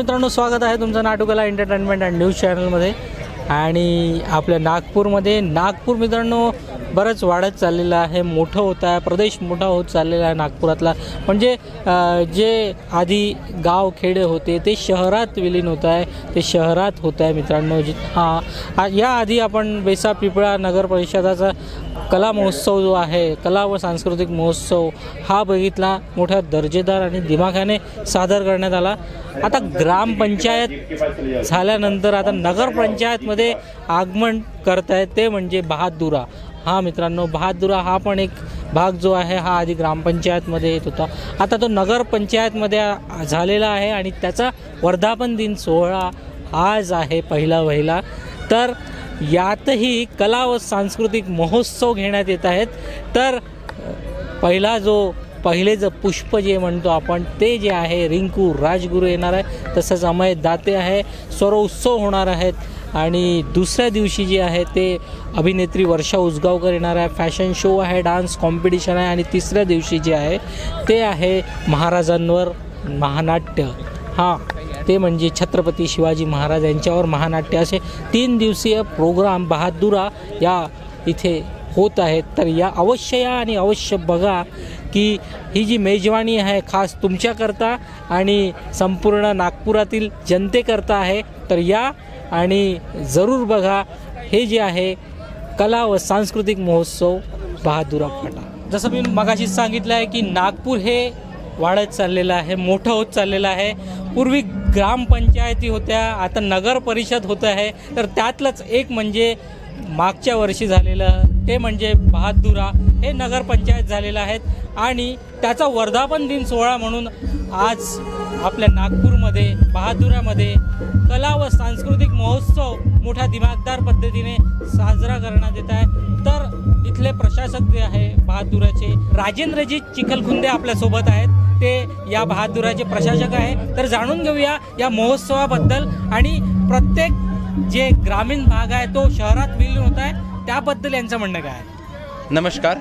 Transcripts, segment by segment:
मित्रांनो स्वागत आहे तुमचं नाटुकला एंटरटेनमेंट अँड न्यूज चॅनलमध्ये आणि आपल्या नागपूरमध्ये नागपूर मित्रांनो बरंच वाढत चाललेलं आहे. मोठं होत आहे. प्रदेश मोठा होत चाललेला आहे नागपुरातला. म्हणजे जे आधी गाव खेडे होते ते शहरात विलीन होत आहे. ते शहरात होत आहे मित्रांनो. जि हां याआधी आपण बेसा पिपळा नगर परिषदाचा कला महोत्सव जो आहे कला व सांस्कृतिक महोत्सव हा बघितला. मोठ्या दर्जेदार आणि दिमाखाने सादर करण्यात आला. आता ग्रामपंचायत झाल्यानंतर आता नगरपंचायतमध्ये आगमन करत आहे ते म्हणजे बहादुरा. हा मित्रांनो बहादुरा हा पण एक भाग जो आहे हा आधी ग्रामपंचायतमध्ये येत होता. आता तो नगरपंचायतमध्ये झालेला आहे आणि त्याचा वर्धापन दिन सोहळा आज आहे पहिला वहिला. तर यातही कला व सांस्कृतिक महोत्सव घेण्यात येत आहेत. तर पहिला जो पहिले जे पुष्प जे म्हणतो आपण ते जे आहे रिंकू राजगुरू येणार आहे. तसंच अमय दाते आहे. स्वर उत्सव होणार आहेत. आणि दुसऱ्या दिवशी जे आहे ते अभिनेत्री वर्षा उसगावकर येणार आहे. फॅशन शो आहे डान्स कॉम्पिटिशन आहे आणि तिसऱ्या दिवशी जे आहे ते आहे महाराजांवर महानाट्य. हां ते म्हणजे छत्रपती शिवाजी महाराज यांच्यावर महानाट्य असे तीन दिवसीय प्रोग्राम बहादुरा या इथे होत आहेत. तर या अवश्य या आणि अवश्य बघा की ही जी मेजवानी आहे खास तुमच्याकरता आणि संपूर्ण नागपुरातील जनतेकरता आहे तर या आणि जरूर बघा. हे जे आहे कला व सांस्कृतिक महोत्सव बहादुरा फाटा. जसं मी मगाशीच सांगितलं आहे की नागपूर हे वाढत चाललेलं आहे मोठं होत चाललेलं आहे. पूर्वी ग्रामपंचायती होत्या आता नगर परिषद होत आहे. तर त्यातलंच एक म्हणजे मागच्या वर्षी झालेलं ते म्हणजे बहादुरा. हे नगरपंचायत झालेलं आहेत आणि त्याचा वर्धापन दिन सोहळा म्हणून आज आपल्या नागपूरमध्ये बहादुरामध्ये कला व सांस्कृतिक महोत्सव मोठ्या दिमागदार पद्धतीने साजरा करण्यात येत आहे. तर इथले प्रशासक जे आहे बहादुराचे राजेंद्रजी चिखलखुंदे आपल्यासोबत आहेत. ते या बहादुराचे प्रशासक आहे. तर जाणून घेऊया या महोत्सवाबद्दल आणि प्रत्येक जे ग्रामीण भाग आहे तो शहरात विलीन होत आहे त्याबद्दल यांचं म्हणणं काय आहे? नमस्कार.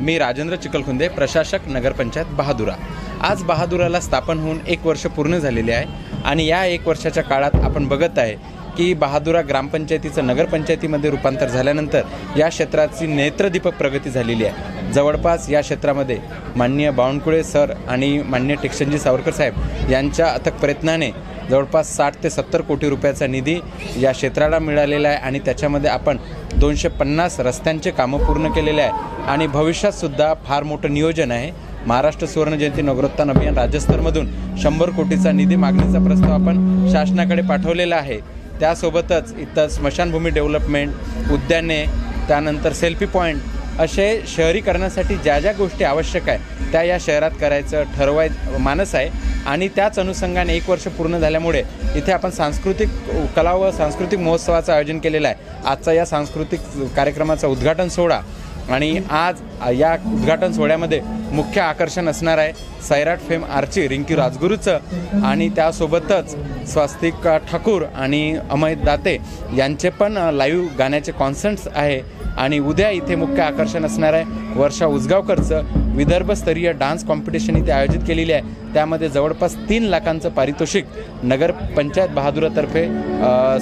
मी राजेंद्र चिकलखुंदे प्रशासक नगरपंचायत बहादुरा. आज बहादुराला स्थापन होऊन एक वर्ष पूर्ण झालेले आहे आणि या एक वर्षाच्या काळात आपण बघत आहे की बहादुरा ग्रामपंचायतीचं नगरपंचायतीमध्ये रूपांतर झाल्यानंतर या क्षेत्राची नेत्रदीपक प्रगती झालेली आहे. जवळपास या क्षेत्रामध्ये माननीय बावनकुळे सर आणि माननीय टेक्शनजी सावरकर साहेब यांच्या अथक प्रयत्नाने जवळपास साठ ते सत्तर कोटी रुपयाचा निधी या क्षेत्राला मिळालेला आहे आणि त्याच्यामध्ये आपण दोनशे पन्नास रस्त्यांचे कामं पूर्ण केलेले आहे. आणि भविष्यातसुद्धा फार मोठं नियोजन आहे. महाराष्ट्र सुवर्णजयंती नगरोत्थान अभियान राज्यस्तरमधून शंभर कोटीचा निधी मागणीचा प्रस्ताव आपण शासनाकडे पाठवलेला आहे. त्यासोबतच इथं स्मशानभूमी डेव्हलपमेंट उद्याने त्यानंतर सेल्फी पॉईंट असे शहरीकरणासाठी ज्या ज्या गोष्टी आवश्यक आहे त्या या शहरात करायचं ठरवाय मानस आहे. आणि त्याच अनुषंगाने एक वर्ष पूर्ण झाल्यामुळे इथे आपण सांस्कृतिक कला व सांस्कृतिक महोत्सवाचं आयोजन केलेलं आहे. आजचा या सांस्कृतिक कार्यक्रमाचा उद्घाटन सोहळा आणि आज या उद्घाटन सोहळ्यामध्ये मुख्य आकर्षण असणार आहे सैराट फेम आर्ची रिंकी राजगुरूचं. आणि त्यासोबतच स्वास्तिक ठाकूर आणि अमय दाते यांचे पण लाईव्ह गाण्याचे कॉन्सर्ट्स आहे. आणि उद्या इथे मुख्य आकर्षण असणार आहे वर्षा उजगावकरचं विदर्भस्तरीय डान्स कॉम्पिटिशन इथे आयोजित केलेली आहे. त्यामध्ये जवळपास तीन लाखांचं पारितोषिक नगर पंचायत बहादुरातर्फे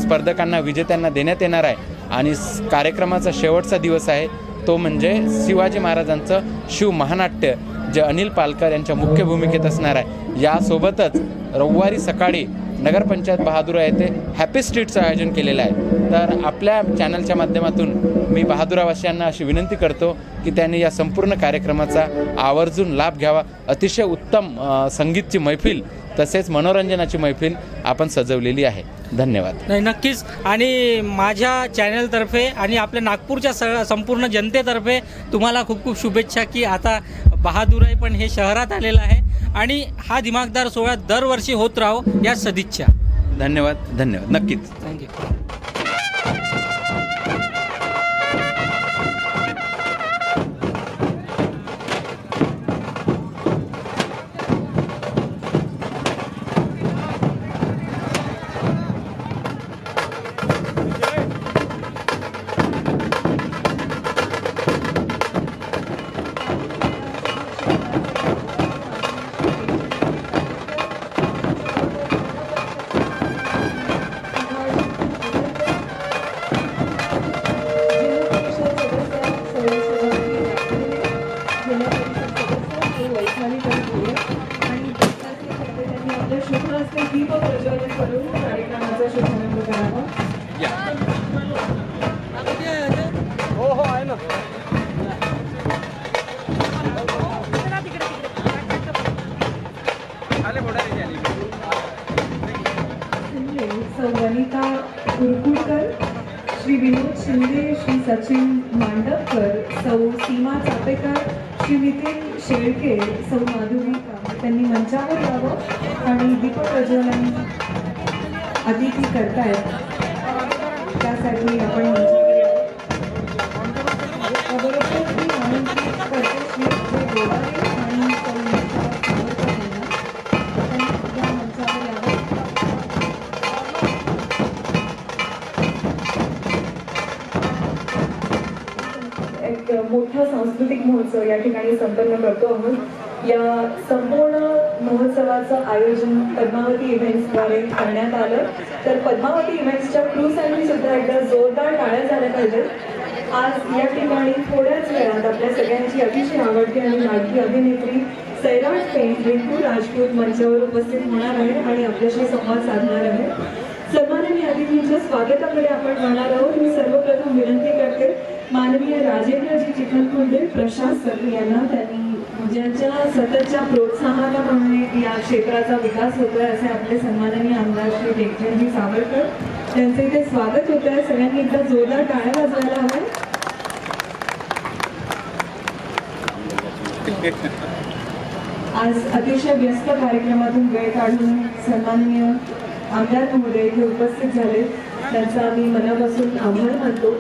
स्पर्धकांना विजेत्यांना देण्यात येणार आहे. आणि कार्यक्रमाचा शेवटचा दिवस आहे. तो म्हणजे शिवाजी महाराजांचं शिव महानाट्य जे अनिल पालकर यांच्या मुख्य भूमिकेत असणार आहे. यासोबतच रविवारी सकाळी नगरपंचायत बहादुरा येथे हॅपी स्ट्रीटचं आयोजन केलेलं आहे. तर आपल्या चॅनलच्या माध्यमातून मी बहादुरावासियांना अशी विनंती करतो की त्यांनी या संपूर्ण कार्यक्रमाचा आवर्जून लाभ घ्यावा. अतिशय उत्तम संगीतची मैफिल तसेच मनोरंजनाची मैफिल आपण सजवलेली आहे. धन्यवाद. नाही नक्कीच. आणि माझ्या चॅनलतर्फे आणि आपल्या नागपूरच्या स संपूर्ण जनतेतर्फे तुम्हाला खूप खूप शुभेच्छा की आता बहादुराई पण हे शहरात आलेलं आहे. आणि हा दिमागदार सोहळा दरवर्षी होत राहो या सदिच्छा. धन्यवाद धन्यवाद. नक्कीच. चापेकर श्री नितीन शेळके सौ माधुरी त्यांनी मंचावर यावं आणि दीपक प्रज्वलन अतिथी करतायत. त्यासाठी आपण पद्मावती करण्यात आलं. तर पद्मावती इव्हेंट्सच्या क्रूसाठी सुद्धा एकदा जोरदार टाळ्या झाल्या पाहिजेत. आज या ठिकाणी थोड्याच वेळात आपल्या सगळ्यांची अतिशय आवडती आणि लाडकी अभिनेत्री सैराट पेन रिंकू राजपूत मंचावर उपस्थित होणार आहे आणि आपल्याशी संवाद साधणार आहे. सन्माननीय अतिथींच्या स्वागताकडे आपण म्हणणार आहोत. मी सर्वप्रथम विनंती करते माननीय राजेंद्रजी चिखलकुंडे प्रशासक यांना त्यांनी ज्यांच्या सततच्या प्रोत्साहनाप्रमाणे या क्षेत्राचा विकास होतोय असे आपले सन्माननीय आमदार श्री टेकजी सावरकर त्यांचं इथे स्वागत होत आहे सगळ्यांनी एकदा जोरदार टाळ्या वाजवायला हव्या आज अतिशय व्यस्त कार्यक्रमातून वेळ काढून सन्माननीय आमदार महोदय इथे उपस्थित झाले. त्यांचा आम्ही मनापासून आभार मानतो.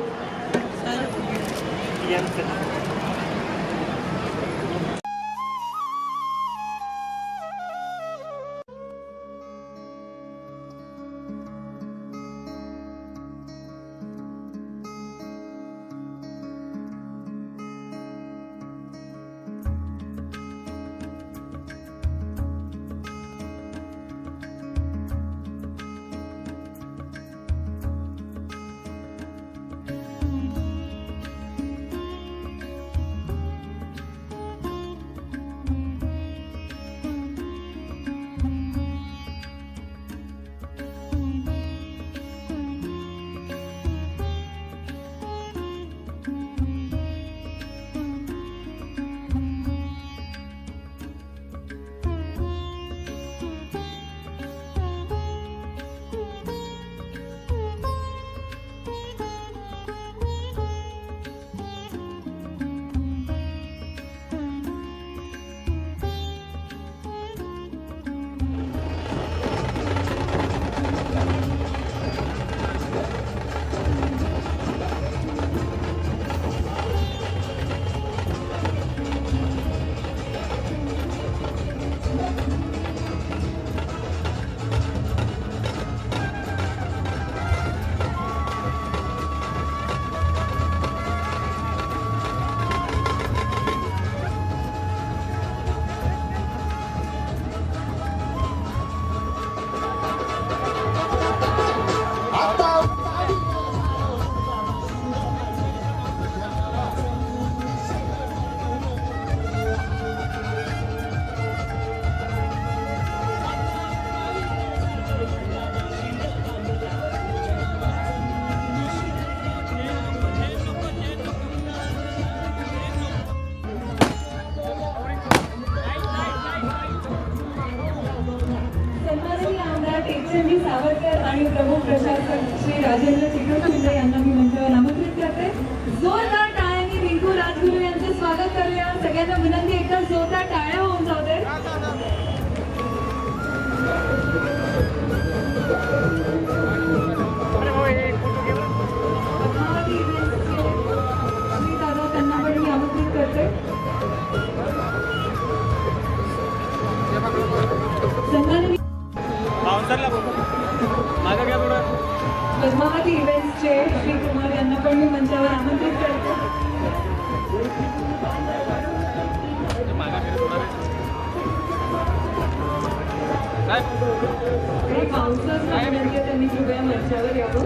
आणि विनंती आहे त्यांनी कृपया मंचावर यावं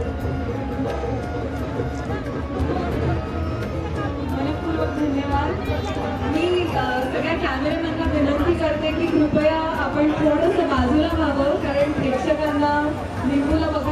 मनपूर्वक धन्यवाद मी सगळ्या कॅमेरामॅनना विनंती करते की कृपया आपण थोडंसं बाजूला व्हावं कारण प्रेक्षकांना लिंबूला बघा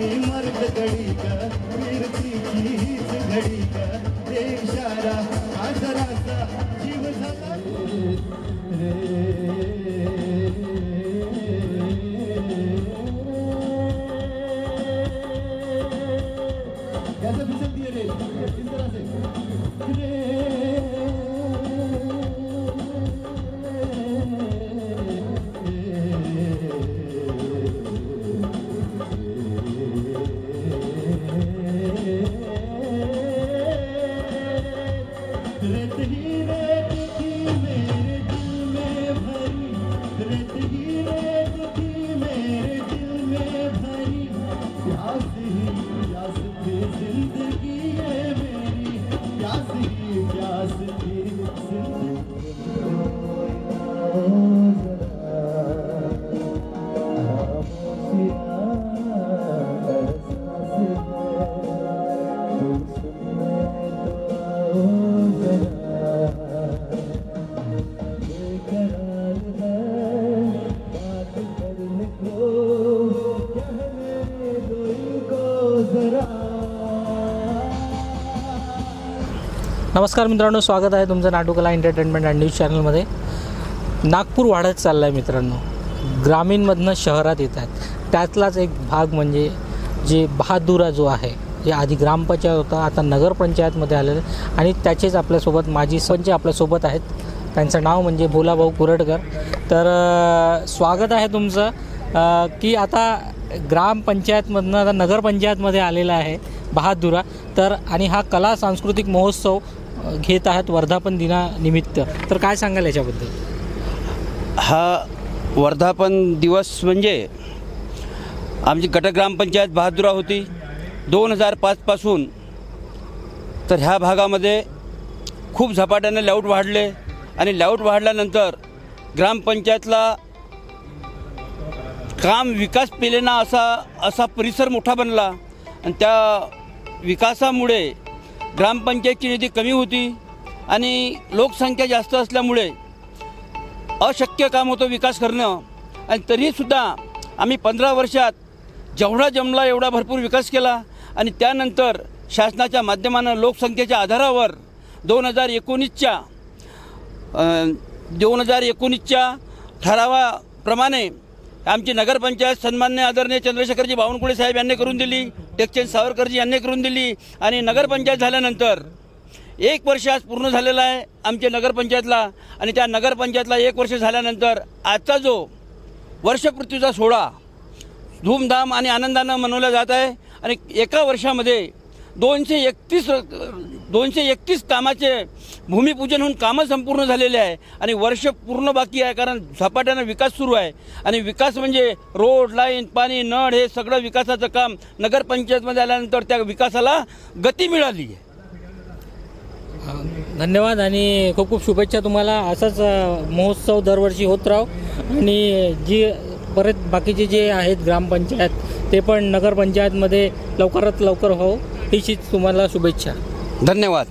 मी मर्द घडी का कीर्ती हीच घडी का नमस्कार मित्रांनो स्वागत आहे तुमचं नाटुकला एंटरटेनमेंट अँड न्यूज चॅनलमध्ये नागपूर वाढत चाललं आहे मित्रांनो. ग्रामीणमधनं शहरात येत आहेत. त्यातलाच एक भाग म्हणजे जे बहादुरा जो आहे जे आधी ग्रामपंचायत होता आता नगरपंचायतमध्ये आलेलं आहे आणि त्याचेच आपल्यासोबत माजी संच आपल्यासोबत आहेत. त्यांचं नाव म्हणजे भोलाभाऊ कुरडकर. तर स्वागत आहे तुमचं. की आता ग्रामपंचायतमधनं आता नगरपंचायतमध्ये आलेला आहे बहादुरा. तर आणि हा कला सांस्कृतिक महोत्सव घेत आहात वर्धापन दिनानिमित्त. तर काय सांगाल याच्याबद्दल? हा वर्धापन दिवस म्हणजे आमची गटग्रामपंचायत बहादुरा होती. दोन हजार पाचपासून तर ह्या भागामध्ये खूप झपाट्याने लाऊट वाढले आणि लाऊट वाढल्यानंतर ग्रामपंचायतला काम विकास पेलेना असा असा परिसर मोठा बनला. आणि त्या विकासामुळे ग्रामपंचायतची निधी कमी होती आणि लोकसंख्या जास्त असल्यामुळे अशक्य काम होतं विकास करणं. आणि तरीसुद्धा आम्ही पंधरा वर्षात जेवढा जमला एवढा भरपूर विकास केला. आणि त्यानंतर शासनाच्या माध्यमानं लोकसंख्येच्या आधारावर दोन हजार एकोणीसच्या दोन हजार एकोणीसच्या ठरावाप्रमाणे आमची नगरपंचायत सन्मान्य आदरणीय चंद्रशेखरजी बावनकुळे साहेब यांनी करून दिली. टेकचंद सावरकरजी यांनी करून दिली आणि नगरपंचायत झाल्यानंतर एक वर्ष आज पूर्ण झालेलं आहे आमच्या नगरपंचायतला. आणि त्या नगरपंचायतला एक वर्ष झाल्यानंतर आजचा जो वर्षपूर्तीचा सोहळा धूमधाम आणि आनंदानं मनवला जात आहे. आणि एका वर्षामध्ये दोनशे एकतीस दोनशे एकतीस कामाचे भूमिपूजन होऊन कामं संपूर्ण झालेले आहे आणि वर्ष पूर्ण बाकी आहे कारण झपाट्यानं विकास सुरू आहे. आणि विकास म्हणजे रोड लाईन पाणी नळ हे सगळं विकासाचं काम नगरपंचायतमध्ये आल्यानंतर त्या विकासाला गती मिळाली आहे. धन्यवाद आणि खूप खूप शुभेच्छा तुम्हाला. असाच महोत्सव दरवर्षी होत राहो. आणि जी परत बाकीचे जे आहेत ग्रामपंचायत ते पण नगरपंचायतमध्ये लवकरात लवकर हो हीच तुम्हाला शुभेच्छा. धन्यवाद.